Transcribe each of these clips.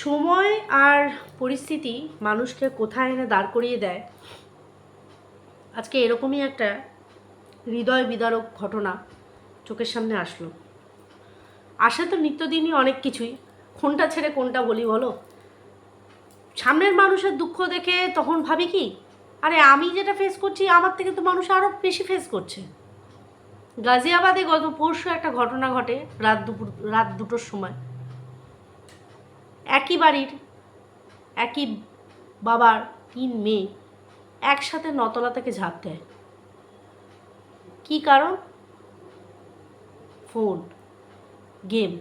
সময় আর পরিস্থিতি মানুষকে কোথায় এনে দাঁড় করিয়ে দেয়, আজকে এরকমই একটা হৃদয় বিদারক ঘটনা চোখের সামনে আসলো। আসে তো নিত্যদিনই অনেক কিছুই, কোনটা ছেড়ে কোনটা বলি বলো? সামনের মানুষের দুঃখ দেখে তখন ভাবি কি, আরে আমি যেটা ফেস করছি, আমার থেকে তো মানুষ আরও বেশি ফেস করছে। গাজিয়াবাদে গত পরশু একটা ঘটনা ঘটে রাত দুপুর, রাত দুটোর সময়। একই বাড়ির, একই বাবার তিন মেয়ে একসাথে নতলা থেকে ঝাঁপ দেয়। কী কারণ? Phone, game.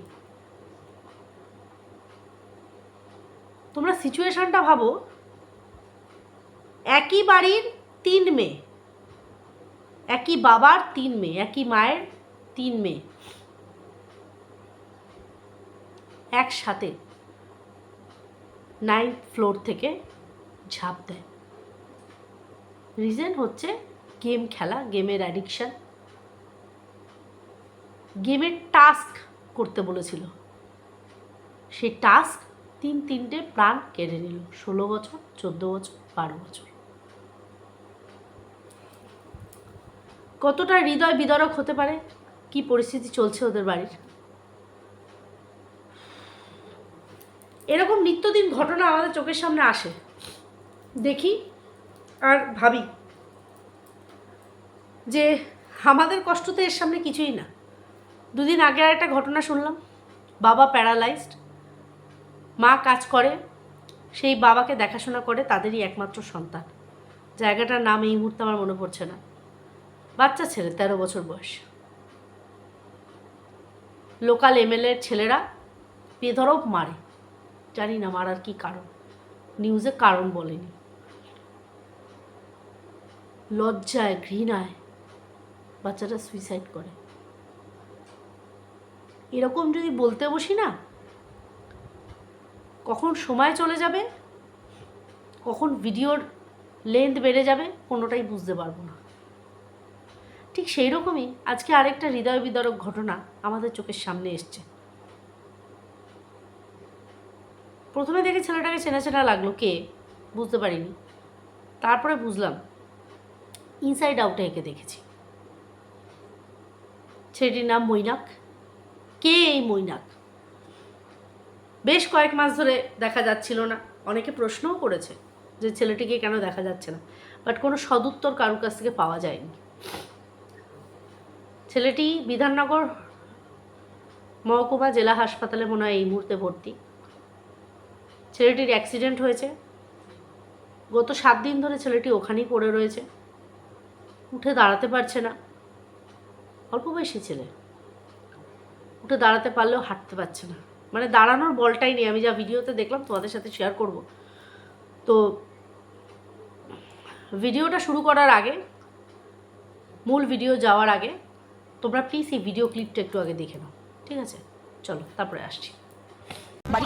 তোমরা সিচুয়েশনটা ভাবো, একই বাড়ির তিন মেয়ে, একই বাবার তিন মেয়ে, একই মায়ের তিন মেয়ে একসাথে নাইন্থ ফ্লোর থেকে ঝাঁপ দেয়। রিজন হচ্ছে গেম খেলা গেমের অ্যাডিকশান গেমের টাস্ক করতে বলেছিল। সেই টাস্ক তিন তিনটে প্রাণ কেড়ে নিল, ষোলো বছর, চোদ্দ বছর, বারো বছর। কতটা হৃদয় বিদারক হতে পারে? কি পরিস্থিতি চলছে ওদের বাড়ির? এরকম নিত্যদিন ঘটনা আমাদের চোখের সামনে আসে। দেখি আর ভাবি যে আমাদের কষ্ট তো এর সামনে কিছুই না। দুদিন আগে আর একটা ঘটনা শুনলাম। বাবা প্যারালাইজড, মা কাজ করে, সেই বাবাকে দেখাশোনা করে তাদেরই একমাত্র সন্তান। জায়গাটার নাম এই মুহূর্তে আমার মনে পড়ছে না। বাচ্চা ছেলে, তেরো বছর বয়স। লোকাল এমএলএর ছেলেরা বেধরব মারে। জানি না মারার কি কারণ। নিউজে কারণ বলেনি। লজ্জায়, ঘৃণায় বাচ্চাটা সুইসাইড করে। এরকম যদি বলতে বসি না, কখন সময় চলে যাবে, কখন ভিডিওর লেন্থ বেড়ে যাবে, কোনোটাই বুঝতে পারব না। ঠিক সেই রকমই আজকে আরেকটা হৃদয় বিদারক ঘটনা আমাদের চোখের সামনে এসছে। প্রথমে দেখে ছেলেটাকে চেনা চেনা লাগল কে? বুঝতে পারিনি। তারপরে বুঝলাম ইনসাইড আউটে একে দেখেছি। ছেলেটির নাম মৈনাক। কে এই মৈনাক? বেশ কয়েক মাস ধরে দেখা যাচ্ছিল না। অনেকে প্রশ্নও করেছে যে ছেলেটিকে কেন দেখা যাচ্ছে না বাট কোনো সদুত্তর কারুর কাছ থেকে পাওয়া যায়নি। ছেলেটি বিধাননগর মহকুমা জেলা হাসপাতালে মনে হয় এই মুহূর্তে ভর্তি। ছেলেটির অ্যাক্সিডেন্ট হয়েছে। গত সাত দিন ধরে ছেলেটি ওখানেই পড়ে রয়েছে। উঠে দাঁড়াতে পারছে না। অল্প বয়সী ছেলে। উঠে দাঁড়াতে পারলেও হাঁটতে পারছে না। মানে দাঁড়ানোর বলটাই নেই। আমি যা ভিডিওতে দেখলাম, তোমাদের সাথে শেয়ার করব। তো ভিডিওটা শুরু করার আগে, মূল ভিডিও যাওয়ার আগে, তোমরা প্লিজ এই ভিডিও ক্লিপটা একটু আগে দেখে নাও। ঠিক আছে? চলো, তারপরে আসছি। বাড়ি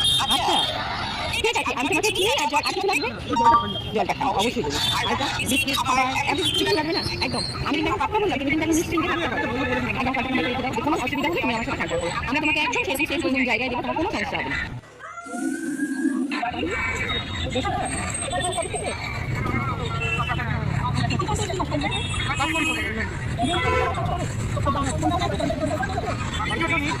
আচ্ছা।, আচ্ছা। ঠিক আমি তোমাকে কি আর জল আটকে একদম কিছু না? একদম। আমি কিন্তু কথা কিন্তু আমি নিশ্চিন্তে থাকতে পারব একদম কথা তোমাকে একদম সেই সেই সুন্দর জায়গায় দেবো কোনো সমস্যা হবে না। আচ্ছা,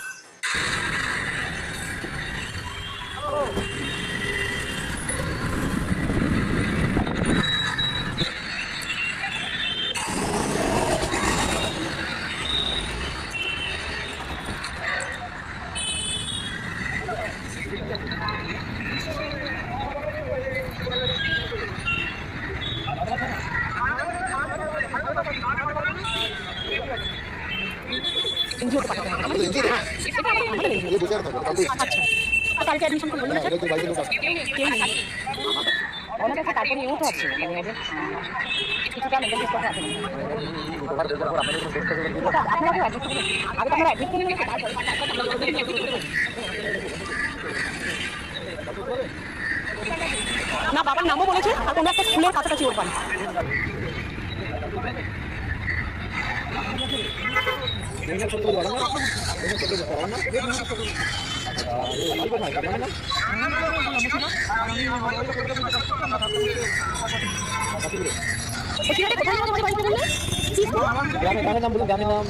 কালকে অ্যাডমিশন করব অনেক আছে তারপরে তো আছে কিছুটা মেন্টাল ডিসঅর্ডার আছে আপনারা অ্যাডমিট করবেন আগে তো না, বাবার নামও বলেছে, আর কোনো একটা স্কুলের কাছাকাছি ওর বাড়ি। গ্রামের নাম বলুন গ্রামের নাম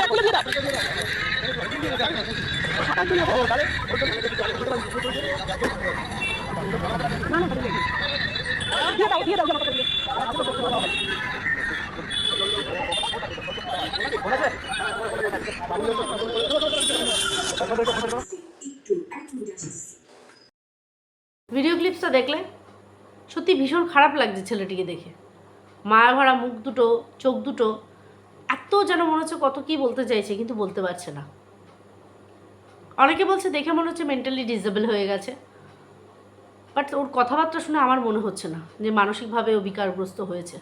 কাপড় দিয়ে। ভিডিও ক্লিপসটা দেখলে সত্যি ভীষণ খারাপ লাগছে ছেলেটিকে দেখে। মায়া ভরা মুখ দুটো, চোখ দুটো, এত যেন মনে হচ্ছে কত কি বলতে চাইছে, কিন্তু বলতে পারছে না। অনেকে বলছে দেখে মনে হচ্ছে মেন্টালি ডিসেবল হয়ে গেছে। বাট ওর কথাবার্তা শুনে আমার মনে হচ্ছে না যে মানসিকভাবে ও বিকারগ্রস্ত হয়েছে।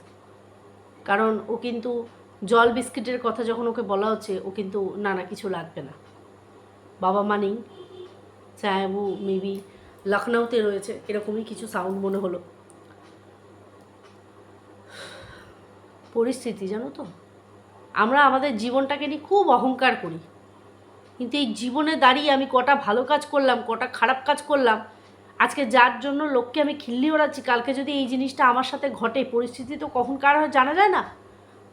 কারণ ও কিন্তু জল বিস্কিটের কথা যখন ওকে বলা হচ্ছে, ও কিন্তু না না, কিছু লাগবে না। বাবা মা নেই। চায় ও মেবি লখনৌতে রয়েছে, এরকমই কিছু সাউন্ড মনে হলো। পরিস্থিতি জানো তো? আমরা আমাদের জীবনটাকে নিয়ে খুব অহংকার করি। কিন্তু এই জীবনে দাঁড়িয়ে আমি কটা ভালো কাজ করলাম, কটা খারাপ কাজ করলাম, আজকে যার জন্য লোককে আমি খিল্লি ওড়াচ্ছি, কালকে যদি এই জিনিসটা আমার সাথে ঘটে, পরিস্থিতি তো কখন কার হয় জানা যায় না,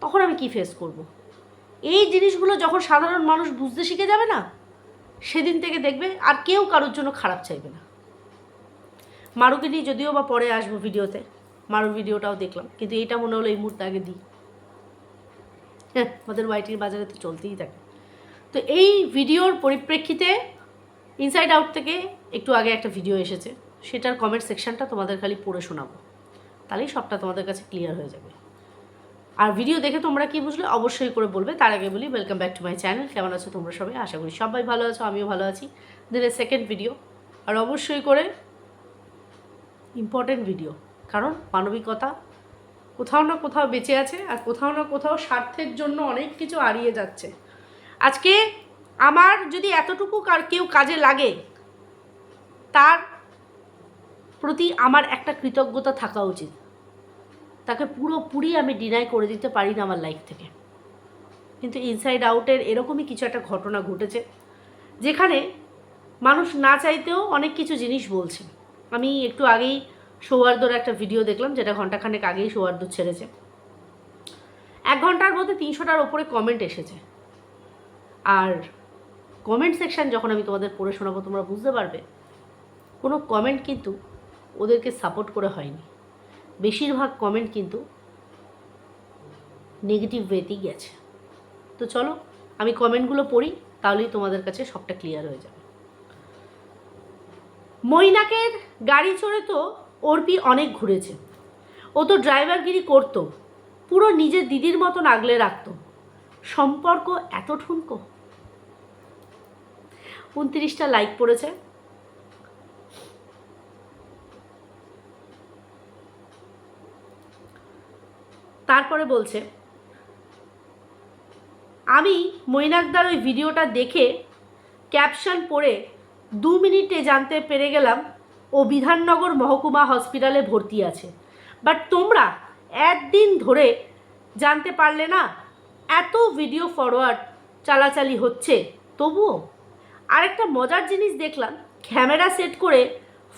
তখন আমি কি ফেস করব। এই জিনিসগুলো যখন সাধারণ মানুষ বুঝতে শিখে যাবে না, সেদিন থেকে দেখবে আর কেউ কারোর জন্য খারাপ চাইবে না। মারুকে নিয়ে যদিও বা পরে আসব ভিডিওতে, মারুর ভিডিওটাও দেখলাম, কিন্তু এটা মনে হলো এই মুহূর্তে আগে দিই। হ্যাঁ আমাদের ওয়াইটির বাজারে তো চলতেই থাকে। তো এই ভিডিওর পরিপ্রেক্ষিতে ইনসাইড আউট থেকে একটু আগে একটা ভিডিও এসেছে। সেটার কমেন্ট সেকশনটা তোমাদের খালি পড়ে শোনাবো। তাহলেই সবটা তোমাদের কাছে ক্লিয়ার হয়ে যাবে। আর ভিডিও দেখে তোমরা কি বুঝলে অবশ্যই করে বলবে। তার আগে বলি welcome back to my channel কেমন আছো তোমরা সবাই? আশা করি সবাই ভালো আছো, আমিও ভালো আছি। দিনের সেকেন্ড ভিডিও আর অবশ্যই করে ইম্পর্টেন্ট ভিডিও কারণ মানবিকতা কোথাও না কোথাও বেঁচে আছে, আর কোথাও না কোথাও স্বার্থের জন্য অনেক কিছু হারিয়ে যাচ্ছে। আজকে আমার যদি এতটুকু কেউ কাজে লাগে, তার প্রতি আমার একটা কৃতজ্ঞতা থাকা উচিত। তাকে পুরোপুরি আমি ডিনাই করে দিতে পারি না আমার লাইফ থেকে। কিন্তু ইনসাইড আউটের এরকমই কিছু একটা ঘটনা ঘটেছে, যেখানে মানুষ না চাইতেও অনেক কিছু জিনিস বলছে। আমি একটু আগেই সৌহার্দর একটা ভিডিও দেখলাম, যেটা ঘন্টাখানেক আগেই সৌহার্দ ছেড়েছে। এক ঘণ্টার মধ্যে তিনশোটার ওপরে কমেন্ট এসেছে। আর কমেন্ট সেকশন যখন আমি তোমাদের পড়ে শোনাবো, তোমরা বুঝতে পারবে, কোনো কমেন্ট কিন্তু ওদেরকে সাপোর্ট করে হয়নি। বেশিরভাগ কমেন্ট কিন্তু নেগেটিভ ওয়েতেই গেছে। তো চলো, আমি কমেন্টগুলো পড়ি, তাহলেই তোমাদের কাছে সবটা ক্লিয়ার হয়ে যাবে। মৈনাকের গাড়ি চড়ে তো অর্পি অনেক ঘুরেছে। ও তো ড্রাইভারগিরি করতো, পুরো নিজের দিদির মতন আগলে রাখতো। সম্পর্ক এত ঠুনকো উনত্রিশটা লাইক পড়েছে। তারপরে বলছে, আমি মৈনাকদার ওই ভিডিওটা দেখে ক্যাপশন পড়ে দু মিনিটে জানতে পেরে গেলাম ও বিধাননগর মহকুমা হসপিটালে ভর্তি আছে। বাট তোমরা একদিন ধরে জানতে পারলে না এত ভিডিও ফরওয়ার্ড চালাচালি হচ্ছে। তবুও আরেকটা মজার জিনিস দেখলাম ক্যামেরা সেট করে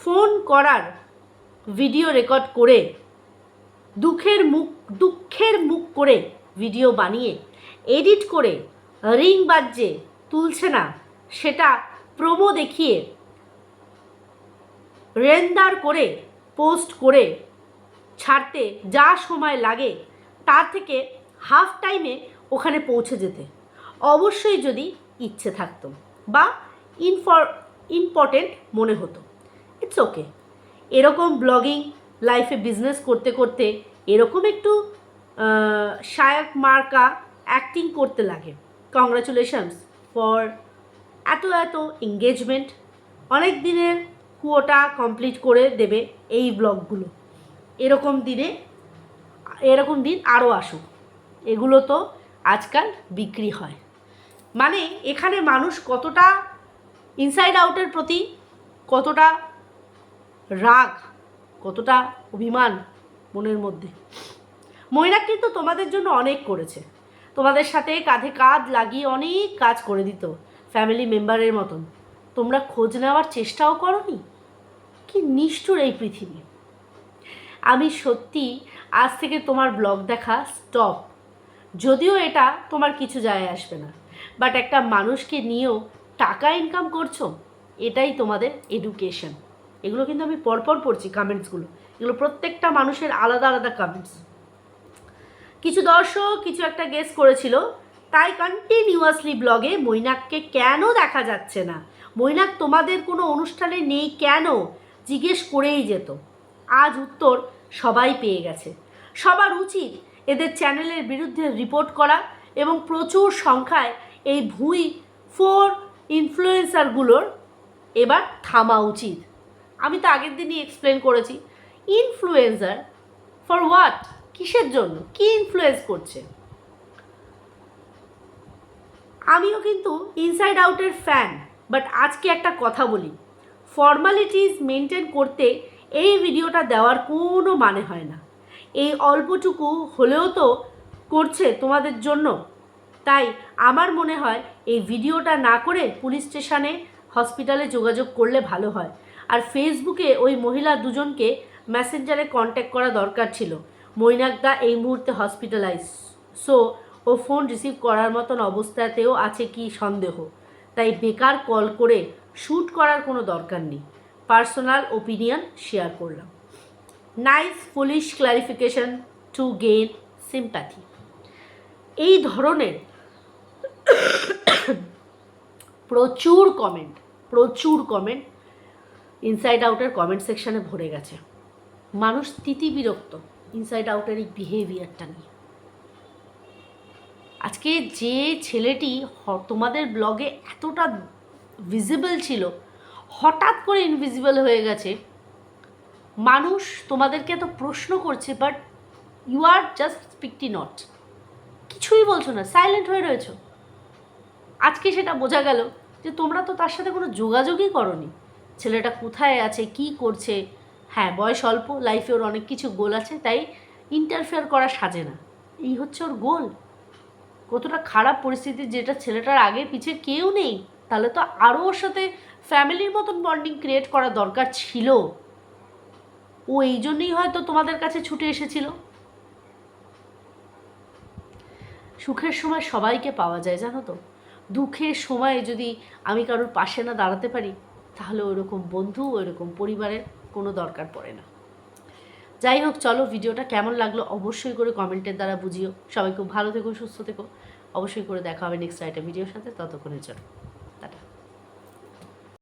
ফোন করার ভিডিও রেকর্ড করে, দুঃখের মুখ দুঃখের মুখ করে ভিডিও বানিয়ে এডিট করে রিং বাজছে, তুলছে না, সেটা প্রোমো দেখিয়ে রেন্দার করে পোস্ট করে ছাড়তে যা সময় লাগে, তার থেকে হাফ টাইমে ওখানে পৌঁছে যেতে। অবশ্যই যদি ইচ্ছে থাকতো বা ইনফর, ইম্পর্টেন্ট মনে হতো। ইটস ওকে এরকম ব্লগিং লাইফে বিজনেস করতে করতে এরকম একটু শায়ক মার্কা অ্যাক্টিং করতে লাগে। কংগ্রাচুলেশনস ফর এত এত এঙ্গেজমেন্ট অনেক দিনের কুয়োটা কমপ্লিট করে দেবে এই ব্লগগুলো। এরকম দিনে, এরকম দিন আরও আসুক। এগুলো তো আজকাল বিক্রি হয়। মানে এখানে মানুষ কতটা ইনসাইড আউটের প্রতি কতটা রাগ, কতটা অভিমান মনের মধ্যে। ময়নাক কিন্তু তোমাদের জন্য অনেক করেছে। তোমাদের সাথে কাঁধে কাঁধ লাগিয়ে অনেক কাজ করে দিত ফ্যামিলি মেম্বারের মতন। তোমরা খোঁজ নেওয়ার চেষ্টাও করনি? কি নিষ্ঠুর এই পৃথিবী। আমি সত্যি আজ থেকে তোমার ব্লগ দেখা স্টপ যদিও এটা তোমার কিছু যায় আসবে না। বাট একটা মানুষকে নিয়েও টাকা ইনকাম করছ, এটাই তোমাদের এডুকেশন এগুলো কিন্তু আমি পরপর পড়ছি কমেন্টসগুলো এগুলো প্রত্যেকটা মানুষের আলাদা আলাদা কমেন্টস কিছু দর্শক কিছু একটা গেস করেছিল, তাই কন্টিনিউয়াসলি ব্লগে মৈনাককে কেন দেখা যাচ্ছে না? মৈনাক তোমাদের কোনো অনুষ্ঠানে নেই কেন? জিজ্ঞেস করেই যেত। আজ উত্তর সবাই পেয়ে গেছে। সবার উচিত এদের চ্যানেলের বিরুদ্ধে রিপোর্ট করা এবং প্রচুর সংখ্যায় এই ভুঁই ফোর ইনফ্লুয়েন্সারগুলোর এবার থামা উচিত। আমি তো আগের দিনই এক্সপ্লেন করেছি। ইনফ্লুয়েন্সার ফর হোয়াট কিসের জন্য? কি ইনফ্লুয়েন্স করছে? আমিও কিন্তু ইনসাইড আউটের ফ্যান বাট আজকে একটা কথা বলি। ফর্মালিটিস মেনটেন করতে এই ভিডিওটা দেওয়ার কোনো মানে হয় না। এই অল্পটুকু হলেও তো করছে তোমাদের জন্য। তাই আমার মনে হয় এই ভিডিওটা না করে পুলিশ স্টেশনে, হসপিটালে যোগাযোগ করলে ভালো হয়। আর ফেসবুকে ওই মহিলা দুজনকে মেসেঞ্জারে কন্ট্যাক্ট করা দরকার ছিল। মৈনাকদা এই মুহূর্তে হসপিটালাইজ সো ও ফোন রিসিভ করার মতন অবস্থাতেও আছে কি সন্দেহ? তাই বেকার কল করে শ্যুট করার কোনো দরকার নেই। পার্সোনাল ওপিনিয়ন শেয়ার করলাম। Nice police clarification to gain sympathy এই ধরনের প্রচুর কমেন্ট প্রচুর কমেন্ট ইনসাইড আউটের কমেন্ট সেকশানে ভরে গেছে। মানুষ তিতি বিরক্ত ইনসাইড আউটের এই বিহেভিয়ারটা নিয়ে। আজকে যে ছেলেটি তোমাদের ব্লগে এতটা ভিজিবল ছিল, হঠাৎ করে ইনভিজিবল হয়ে গেছে মানুষ তোমাদেরকে এত প্রশ্ন করছে বাট ইউ আর জাস্ট স্পিকটি নট কিছুই বলছো না সাইলেন্ট হয়ে রয়েছো। আজকে সেটা বোঝা গেল যে তোমরা তো তার সাথে কোনো যোগাযোগই করনি। ছেলেটা কোথায় আছে, কি করছে? হ্যাঁ বয়স অল্প লাইফে ওর অনেক কিছু গোল আছে, তাই ইন্টারফেয়ার করা সাজে না। এই হচ্ছে ওর গোল। কতটা খারাপ পরিস্থিতি যেটা ছেলেটার আগে পিছে কেউ নেই। তাহলে তো আরও ওর সাথে ফ্যামিলির মতন বন্ডিং ক্রিয়েট করা দরকার ছিল। ও এই জন্যই হয়তো তোমাদের কাছে ছুটে এসেছিল। সুখের সময় সবাইকে পাওয়া যায়, জানো তো? দুঃখের সময় যদি আমি কারোর পাশে না দাঁড়াতে পারি, তাহলে ওইরকম বন্ধু ওইরকম পরিবারের কোনো দরকার পড়ে না। যাই হোক, চলো ভিডিওটা কেমন লাগল অবশ্যই করে কমেন্টের দ্বারা বুঝিও। সবাই খুব ভালো থেকো, সুস্থ থেকো। অবশ্যই করে দেখা হবে নেক্সট একটা ভিডিওর সাথে, ততক্ষণের জন্য।